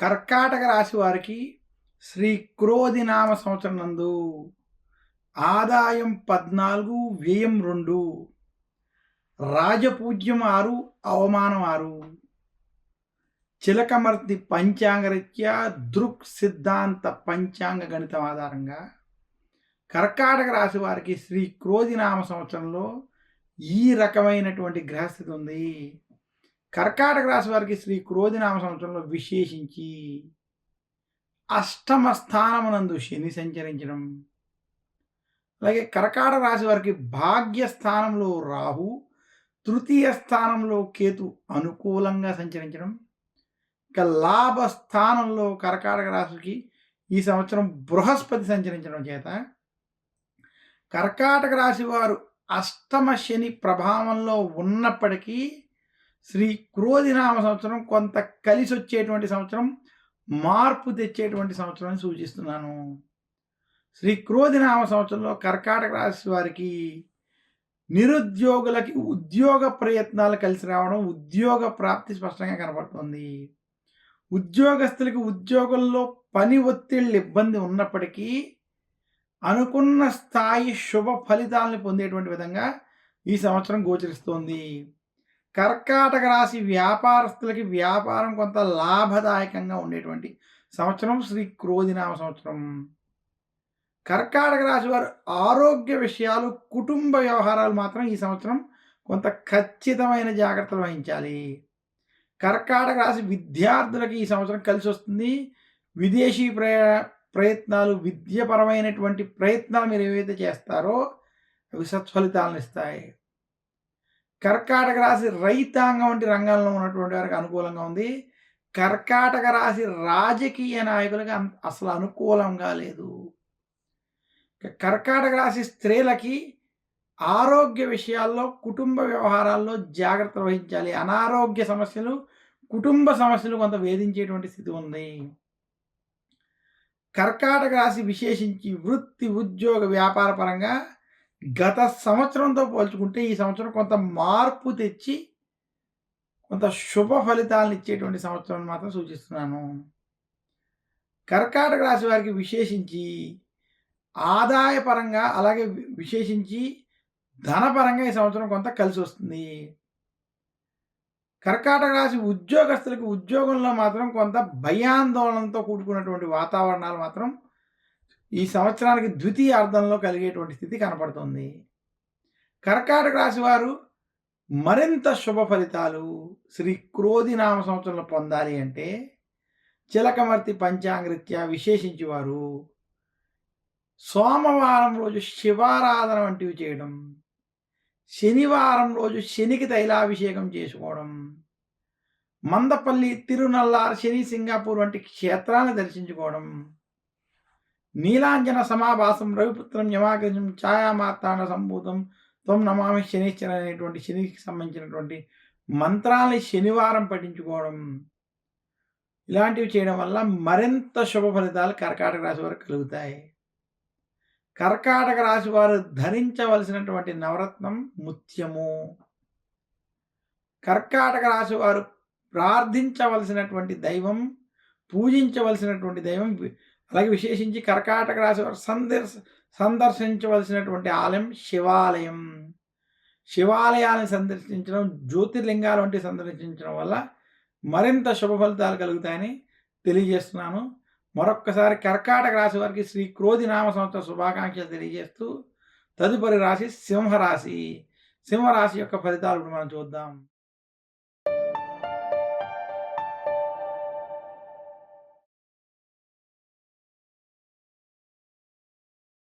కర్కాటక రాశి వారికి శ్రీ క్రోధి నామ సంవత్సరం నందు ఆదాయం పద్నాలుగు వ్యయం రెండు రాజపూజ్యం ఆరు అవమానం ఆరు చిలకమర్తి పంచాంగరీత్యా దృక్ సిద్ధాంత పంచాంగ గణితం ఆధారంగా కర్కాటక రాశి వారికి శ్రీ క్రోధి నామ సంవత్సరంలో ఈ రకమైనటువంటి గ్రహస్థితి ఉంది. కర్కాటక రాశి వారికి శ్రీ క్రోధినామ సంవత్సరంలో విశేషించి అష్టమ స్థానమునందు శని సంచరించడం. అలాగే కర్కాటక రాశి వారికి భాగ్య స్థానంలో రాహు తృతీయ స్థానంలో కేతు అనుకూలంగా సంచరించడం. ఇక లాభ స్థానంలో కర్కాటక రాశికి ఈ సంవత్సరం బృహస్పతి సంచరించడం చేత కర్కాటక రాశి వారు అష్టమ శని ప్రభావంలో ఉన్నప్పటికీ శ్రీ క్రోధినామ సంవత్సరం కొంత కలిసి వచ్చేటువంటి సంవత్సరం మార్పు తెచ్చేటువంటి సంవత్సరం సూచిస్తున్నాను. శ్రీ క్రోధినామ సంవత్సరంలో కర్కాటక రాశి వారికి నిరుద్యోగులకి ఉద్యోగ ప్రయత్నాలు కలిసి రావడం ఉద్యోగ ప్రాప్తి స్పష్టంగా కనబడుతుంది ఉద్యోగస్తులకి ఉద్యోగంలో పని ఒత్తిళ్ళు ఇబ్బంది ఉన్నప్పటికీ అనుకున్న స్థాయి శుభ ఫలితాలను పొందేటువంటి విధంగా ఈ సంవత్సరం గోచరిస్తోంది. కర్కాటక రాశి వ్యాపారస్తులకి వ్యాపారం కొంత లాభదాయకంగా ఉండేటువంటి సంవత్సరం శ్రీ క్రోధినామ సంవత్సరం. కర్కాటక రాశి వారు ఆరోగ్య విషయాలు కుటుంబ వ్యవహారాలు మాత్రం ఈ సంవత్సరం కొంత ఖచ్చితమైన జాగ్రత్తలు వహించాలి. కర్కాటక రాశి విద్యార్థులకి ఈ సంవత్సరం కలిసి వస్తుంది. విదేశీ ప్రయా ప్రయత్నాలు విద్యపరమైనటువంటి ప్రయత్నాలు మీరు ఏవైతే చేస్తారో అవి సత్ఫలితాలను ఇస్తాయి. కర్కాటక రాశి రైతాంగం వంటి రంగంలో ఉన్నటువంటి వారికి అనుకూలంగా ఉంది. కర్కాటక రాశి రాజకీయ నాయకులకి అసలు అనుకూలంగా లేదు. కర్కాటక రాశి స్త్రీలకి ఆరోగ్య విషయాల్లో కుటుంబ వ్యవహారాల్లో జాగ్రత్త వహించాలి. అనారోగ్య సమస్యలు కుటుంబ సమస్యలు కొంత వేధించేటువంటి స్థితి ఉంది. కర్కాటక రాశి విశేషించి వృత్తి ఉద్యోగ వ్యాపార పరంగా గత సంవత్సరంతో పోల్చుకుంటే ఈ సంవత్సరం కొంత మార్పు తెచ్చి కొంత శుభ ఫలితాలను ఇచ్చేటువంటి సంవత్సరం మాత్రం సూచిస్తున్నాను. కర్కాటక రాశి వారికి విశేషించి ఆదాయపరంగా అలాగే విశేషించి ధనపరంగా ఈ సంవత్సరం కొంత కలిసి వస్తుంది. కర్కాటక రాశి ఉద్యోగస్తులకు ఉద్యోగంలో మాత్రం కొంత భయాందోళనతో కూడుకున్నటువంటి వాతావరణాలు మాత్రం ఈ సంవత్సరానికి ద్వితీయ అర్థంలో కలిగేటువంటి స్థితి కనపడుతుంది. కర్కాటక రాశి వారు మరింత శుభ ఫలితాలు శ్రీ క్రోధి నామ సంవత్సరంలో పొందాలి అంటే చిలకమర్తి పంచాంగరీత్యా విశేషించి వారు సోమవారం రోజు శివారాధన వంటివి చేయడం. శనివారం రోజు శనికి తైలాభిషేకం చేసుకోవడం. మందపల్లి తిరునల్లార్ శని సింగాపూర్ వంటి క్షేత్రాలను దర్శించుకోవడం. నీలాంజన సమాభాసం రవిపుత్రం యమాగ్రజం ఛాయామార్తాండ సంభూతం త్వం నమామి శనిశ్చర అనేటువంటి శనికి సంబంధించినటువంటి మంత్రాలని శనివారం పఠించుకోవడం. ఇలాంటివి చేయడం వల్ల మరింత శుభ ఫలితాలు కర్కాటక రాశి వారికి కలుగుతాయి. కర్కాటక రాశి వారు ధరించవలసినటువంటి నవరత్నం ముత్యము. కర్కాటక రాశి వారు ప్రార్థించవలసినటువంటి దైవం పూజించవలసినటువంటి దైవం అలాగే విశేషించి కర్కాటక రాశి వారు సందర్శ సందర్శించవలసినటువంటి ఆలయం శివాలయం. శివాలయాలను సందర్శించడం జ్యోతిర్లింగాలు వంటి సందర్శించడం వల్ల మరింత శుభ ఫలితాలు కలుగుతాయని తెలియజేస్తున్నాను. మరొక్కసారి కర్కాటక రాశి వారికి శ్రీ క్రోధి నామ సంవత్సర శుభాకాంక్షలు తెలియజేస్తూ తదుపరి రాశి సింహరాశి. సింహరాశి యొక్క ఫలితాలు మనం చూద్దాం.